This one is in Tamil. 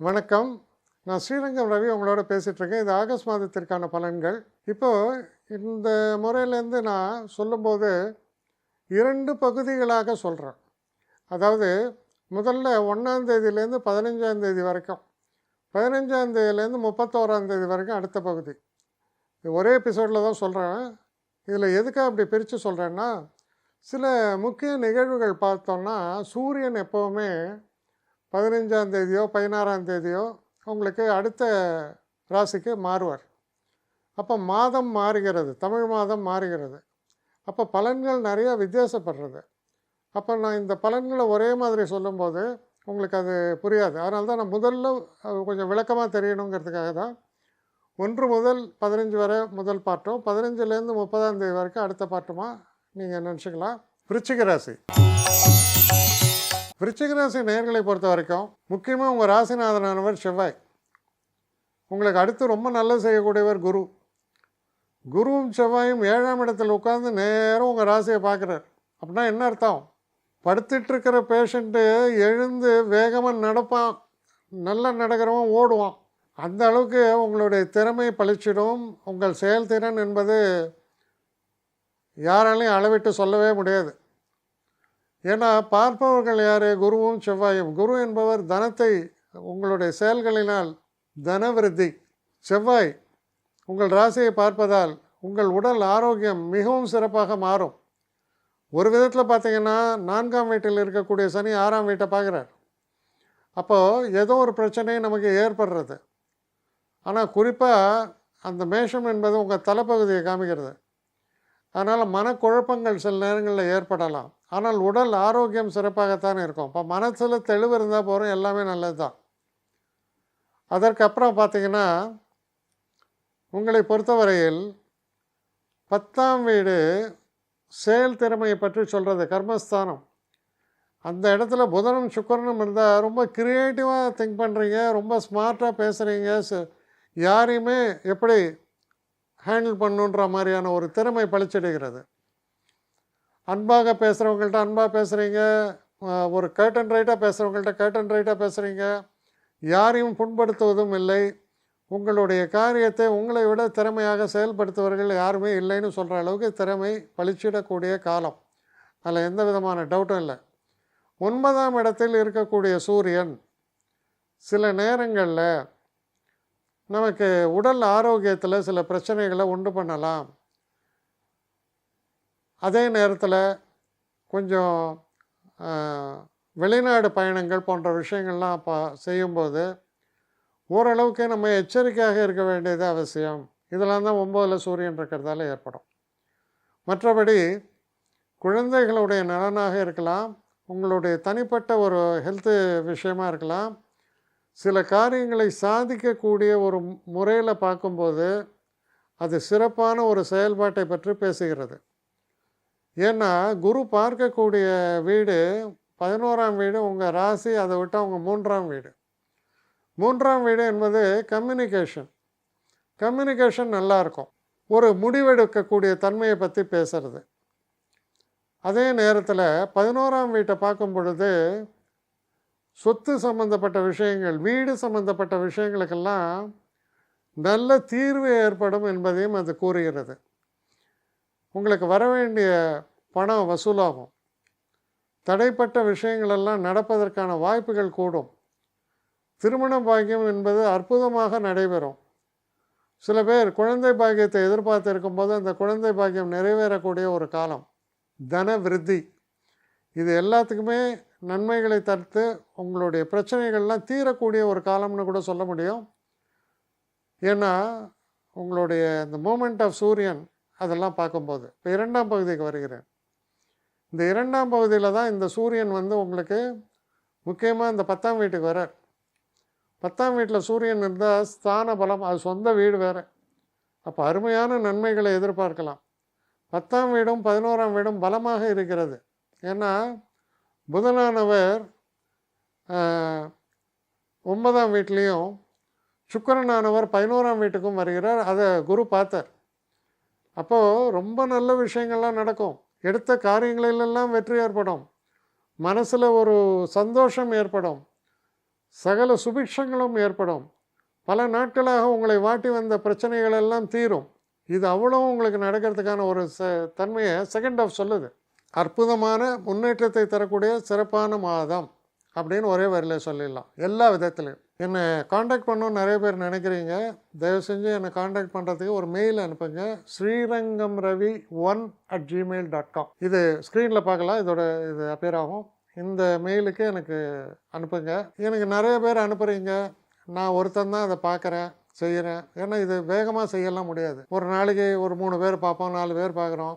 வணக்கம். நான் ஸ்ரீரங்கம் ரவி உங்களோட பேசிகிட்ருக்கேன் இது ஆகஸ்ட் மாதத்திற்கான பலன்கள். இப்போது இந்த முறையிலேருந்து நான் சொல்லும்போது இரண்டு பகுதிகளாக சொல்கிறேன் அதாவது முதல்ல ஒன்றாந்தேதியிலேருந்து பதினஞ்சாந்தேதி வரைக்கும் பதினஞ்சாந்தேதியிலேருந்து முப்பத்தோராந்தேதி வரைக்கும் அடுத்த பகுதி. இது ஒரே எபிசோடில் தான் சொல்கிறேன் இதில் எதுக்காக அப்படி பிரித்து சொல்கிறேன்னா சில முக்கிய நிகழ்வுகள் பார்த்தோன்னா சூரியன் எப்போவுமே பதினஞ்சாம் தேதியோ பதினாறாம் தேதியோ உங்களுக்கு அடுத்த ராசிக்கு மாறுவார். அப்போ மாதம் மாறுகிறது தமிழ் மாதம் மாறுகிறது. அப்போ பலன்கள் நிறையா வித்தியாசப்படுறது. அப்போ நான் இந்த பலன்களை ஒரே மாதிரி சொல்லும்போது உங்களுக்கு அது புரியாது. அதனால தான் நான் முதல்ல கொஞ்சம் விளக்கமாக தெரியணுங்கிறதுக்காக தான். ஒன்று முதல் பதினஞ்சு வரை முதல் பாட்டும் பதினஞ்சுலேருந்து முப்பதாம் தேதி வரைக்கும் அடுத்த பாட்டுமா நீங்கள் நினச்சிக்கலாம். விருச்சிக ராசி. விருச்சிகராசி நேர்களை பொறுத்த வரைக்கும் முக்கியமாக உங்கள் ராசிநாதனானவர் செவ்வாய். உங்களுக்கு அடுத்து ரொம்ப நல்லது செய்யக்கூடியவர் குரு. குருவும் செவ்வாயும் ஏழாம் இடத்தில் உட்காந்து நேரம் உங்கள் ராசியை பார்க்குறார். அப்படின்னா என்ன அர்த்தம்? படுத்துட்டு இருக்கிற பேஷண்ட்டு எழுந்து வேகமாக நடப்பான். நல்லா நடக்கிறவன் ஓடுவான். அந்த அளவுக்கு உங்களுடைய திறமை பளிச்சிடும். உங்கள் செயல்திறன் என்பது யாராலையும் அளவிட்டு சொல்லவே முடியாது. ஏன்னா பார்ப்பவர்கள் யார்? குருவும் செவ்வாயும். குரு என்பவர் தனத்தை உங்களுடைய செயல்களினால் தனவிருத்தி. செவ்வாய் உங்கள் ராசியை பார்ப்பதால் உங்கள் உடல் ஆரோக்கியம் மிகவும் சிறப்பாக மாறும். ஒரு விதத்தில் பார்த்தீங்கன்னா நான்காம் வீட்டில் இருக்கக்கூடிய சனி ஆறாம் வீட்டை பார்க்குறார். அப்போது ஏதோ ஒரு பிரச்சனை நமக்கு ஏற்படுறது. ஆனால் குறிப்பாக அந்த மேஷம் என்பது உங்கள் தலைப்பகுதியை காமிக்கிறது. அதனால் மனக்குழப்பங்கள் சில நேரங்களில் ஏற்படலாம். ஆனால் உடல் ஆரோக்கியம் சிறப்பாகத்தான் இருக்கும். இப்போ மனசில் தெளிவு இருந்தால் போகிறோம் எல்லாமே நல்லது தான் அதற்கப்புறம் பார்த்தீங்கன்னா உங்களை பொறுத்தவரையில் பத்தாம் வீடு செயல் திறமையை பற்றி சொல்கிறது கர்மஸ்தானம். அந்த இடத்துல புதனும் சுக்கரனும் இருந்தால் ரொம்ப க்ரியேட்டிவாக திங்க் பண்ணுறீங்க ரொம்ப ஸ்மார்ட்டாக பேசுகிறீங்க யாரையுமே எப்படி ஹேண்டில் பண்ணுன்ற மாதிரியான ஒரு திறமை பழிச்சிடுகிறது அன்பாக பேசுகிறவங்கள்ட்ட அன்பாக பேசுகிறீங்க ஒரு கேட்டன் ரைட்டாக பேசுகிறவங்கள்ட்ட கேட்டன் ரைட்டாக பேசுகிறீங்க யாரையும் புண்படுத்துவதும் இல்லை. உங்களுடைய காரியத்தை உங்களை விட திறமையாக செயல்படுத்துவர்கள் யாருமே இல்லைன்னு சொல்கிற அளவுக்கு திறமை பளிச்சிடக்கூடிய காலம். அதில் எந்த விதமான டவுட்டும் இல்லை. ஒன்பதாம் இடத்தில் இருக்கக்கூடிய சூரியன் சில நேரங்களில் நமக்கு உடல் ஆரோக்கியத்தில் சில பிரச்சனைகளை உண்டு பண்ணலாம். அதே நேரத்தில் கொஞ்சம் வெளிநாடு பயணங்கள் போன்ற விஷயங்கள்லாம் அப்போ செய்யும்போது ஓரளவுக்கு நம்ம எச்சரிக்கையாக இருக்க வேண்டியது அவசியம். இதெல்லாம் தான் ஒம்போதில் சூரியன் இருக்கிறதால ஏற்படும். மற்றபடி குழந்தைகளுடைய நலனாக இருக்கலாம் உங்களுடைய தனிப்பட்ட ஒரு ஹெல்த்து விஷயமாக இருக்கலாம் சில காரியங்களை சாதிக்கக்கூடிய ஒரு முறையில் பார்க்கும்போது அது சிறப்பான ஒரு செயல்பாட்டை பற்றி பேசுகிறது. ஏன்னா குரு பார்க்கக்கூடிய வீடு பதினோராம் வீடு உங்கள் ராசி அதை விட்டால் உங்கள் மூன்றாம் வீடு. மூன்றாம் வீடு என்பது கம்யூனிகேஷன் கம்யூனிகேஷன் நல்லா இருக்கும். ஒரு முடிவெடுக்கக்கூடிய தன்மையை பற்றி பேசுகிறது அதே நேரத்தில் பதினோராம் வீட்டை பார்க்கும் பொழுது சொத்து சம்பந்தப்பட்ட விஷயங்கள் வீடு சம்பந்தப்பட்ட விஷயங்களுக்கெல்லாம் நல்ல தீர்வு ஏற்படும் என்பதையும் அது கூறுகிறது. உங்களுக்கு வர வேண்டிய பணம் வசூலாகும். தடைப்பட்ட விஷயங்களெல்லாம் நடப்பதற்கான வாய்ப்புகள் கூடும். திருமண பாக்கியம் என்பது அற்புதமாக நடைபெறும். சில பேர் குழந்தை பாக்கியத்தை எதிர்பார்த்து இருக்கும்போது அந்த குழந்தை பாக்கியம் நிறைவேறக்கூடிய ஒரு காலம். தன விருத்தி. இது எல்லாத்துக்குமே நன்மைகளை தடுத்து உங்களுடைய பிரச்சனைகள்லாம் தீரக்கூடிய ஒரு காலம்னு கூட சொல்ல முடியும். ஏன்னா உங்களுடைய இந்த மூமெண்ட் ஆஃப் சூரியன் அதெல்லாம் பார்க்கும்போது. இப்போ இரண்டாம் பகுதிக்கு வருகிறேன். இந்த இரண்டாம் பகுதியில் தான் இந்த சூரியன் வந்து உங்களுக்கு முக்கியமாக இந்த பத்தாம் வீட்டுக்கு வரார். பத்தாம் வீட்டில் சூரியன் இருந்தால் ஸ்தான பலம் அது சொந்த வீடு வேறு. அப்போ அருமையான நன்மைகளை எதிர்பார்க்கலாம். பத்தாம் வீடும் பதினோராம் வீடும் பலமாக இருக்கிறது. ஏன்னா புதனானவர் ஒன்பதாம் வீட்லேயும் சுக்கரனானவர் பதினோராம் வீட்டுக்கும் வருகிறார். அதை குரு பார்த்தார். அப்போது ரொம்ப நல்ல விஷயங்கள்லாம் நடக்கும். எடுத்த காரியங்களிலெல்லாம் வெற்றி ஏற்படும். மனசில் ஒரு சந்தோஷம் ஏற்படும். சகல சுபிக்ஷங்களும் ஏற்படும். பல நாட்களாக உங்களை வாட்டி வந்த பிரச்சனைகள் எல்லாம் தீரும். இது அவ்வளோ உங்களுக்கு நடக்கிறதுக்கான ஒரு ச தன்மையை செகண்ட் ஆஃப் சொல்லுது. அற்புதமான முன்னேற்றத்தை தரக்கூடிய சிறப்பான மாதம். அப்படின்னு ஒரே வரியில் சொல்லிடலாம். எல்லா விதத்துலையும். என்னை காண்டாக்ட் பண்ணணும்னு நிறைய பேர் நினைக்கிறீங்க. தயவு செஞ்சு என்னை காண்டாக்ட் பண்ணுறதுக்கு ஒரு மெயில் அனுப்புங்க. Srirangam Ravi one at Gmail dot com இது ஸ்க்ரீனில் பார்க்கலாம். இதோட இது அப்பியர் ஆகும். இந்த மெயிலுக்கு எனக்கு அனுப்புங்க. எனக்கு நிறைய பேர் அனுப்புகிறீங்க நான் ஒருத்தன் தான் அதை பார்க்குறேன் செய்கிறேன் ஏன்னா இது வேகமாக செய்யலாம் முடியாது. ஒரு நாளைக்கு ஒரு மூணு பேர் பார்ப்போம் நாலு பேர் பார்க்குறோம்.